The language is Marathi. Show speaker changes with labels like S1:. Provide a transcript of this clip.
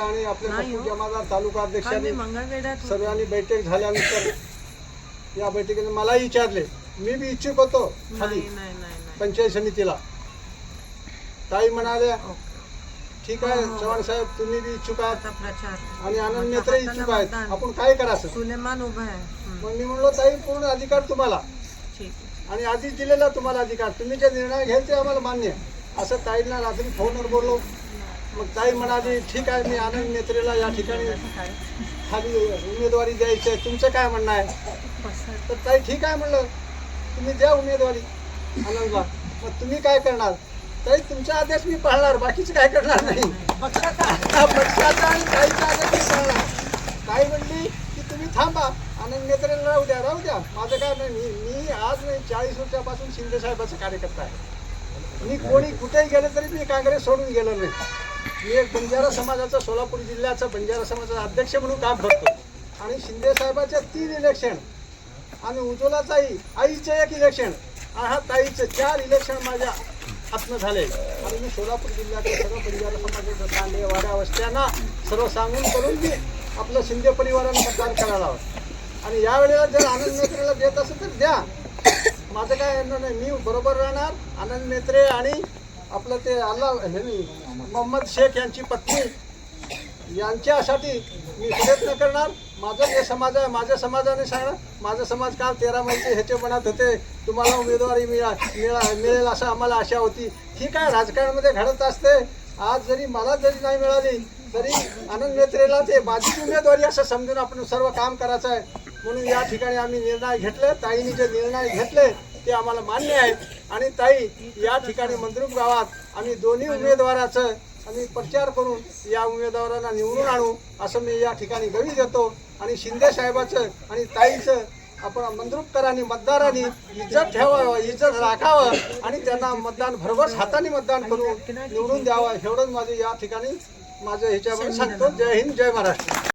S1: आपल्या
S2: नाही हो.
S1: जमादार तालुका
S2: काल मी
S1: अध्यक्षांनी
S2: मंगळवेढ्यात होते.
S1: सर्वांनी बैठक झाल्यानंतर या बैठकीने मलाही विचारले मी बी इच्छुक होतो खाली
S2: नाही नाही नाही नाही
S1: पंचायत समितीला ताई म्हणाल्या
S2: ओके.
S1: ठीक आहे
S2: हो, हो.
S1: चव्हाण साहेब तुम्ही बी इच्छुक आहात
S2: आता प्रचार
S1: आणि आनंद
S2: आता हाताला
S1: इच्छुक आहेत
S2: मतदान.
S1: आपण काय करायचं
S2: सुलेमान उभा आहे
S1: मग मी म्हणलो ताई पूर्ण अधिकार तुम्हाला
S2: ठीक आहे.
S1: आणि आधीच दिलेला तुम्हाला अधिकार तुम्ही जे निर्णय घ्याल ते आम्हाला मान्य आहे. असं ताईंना रात्री फोनवर बोललो मग ताई म्हणाली ठीक आहे मी आनंद नेत्रेला या ठिकाणी खाली उमेदवारी द्यायची आहे. तुमचं काय म्हणणं आहे? तर ताई ठीक आहे म्हणलं. तुम्ही द्या उमेदवारी आनंदला. मग तुम्ही काय करणार? ताई तुमचा आदेश मी पाळणार बाकीचे काय करणार नाही. पक्षाचा आणि ताईचा आदेश मी पाळणार. ताई म्हणली की तुम्ही थांबा आनंद नेत्रेला राहू द्या राहू द्या. माझं काय नाही मी मी आज नाही चाळीस वर्षापासून शिंदे साहेबाचा कार्यकर्ता आहे. मी कोणी कुठेही गेलं तरी मी काँग्रेस सोडून गेलो नाही. एक बंजारा समाजाचा सोलापूर जिल्ह्याचा बंजारा समाजाचा अध्यक्ष म्हणून काम करतो. आणि शिंदे साहेबाच्या तीन इलेक्शन आणि उज्ज्वलाचाही आईचे एक इलेक्शन आणि हा ताईचे चार इलेक्शन माझ्या हातनं झाले. आणि मी सोलापूर जिल्ह्यातल्या सर्व बंजारा समाजाचं तांडे वाड्या वस्त्यांना सर्व सांगून करून मी आपलं शिंदे परिवारानं मतदान करायला हवं. आणि यावेळेला जर आनंद मेत्रेला देत असेल तर द्या. माझं काय म्हणणं नाही मी बरोबर राहणार. आनंद मेत्रे आणि आपलं ते अल्ला हे मोहम्मद शेख यांची पत्नी. यांच्यासाठी मी प्रयत्न करणार. माझं जे समाज आहे माझ्या समाजाने सांगणार माझा समाज काल तेरा महिने ह्याचे म्हणत होते. तुम्हाला उमेदवारी मिळा मिळा मिळेल असं आम्हाला आशा होती. ठीक आहे राजकारणामध्ये घडत असते? आज जरी मला जरी नाही मिळाली तरी आनंद मेत्रेला ते माझी उमेदवारी असं समजून आपण सर्व काम करायचं आहे. म्हणून या ठिकाणी आम्ही निर्णय घेतले. ताईने जे निर्णय घेतले ते आम्हाला मान्य आहेत. आणि ताई या ठिकाणी मंद्रुप गावात आम्ही दोन्ही उमेदवाराचं आम्ही प्रचार करून या उमेदवारांना निवडून आणू असं मी या ठिकाणी गवी देतो. आणि शिंदे साहेबाचं आणि ताईचं आपण मंद्रुपकरांनी मतदारांनी इज्जत ठेवावं इज्जत राखावं आणि त्यांना मतदान भरभर हाताने मतदान करून निवडून द्यावं. एवढंच माझं या ठिकाणी माझं ह्याच्यावर सांगतो. जय हिंद जय महाराष्ट्र.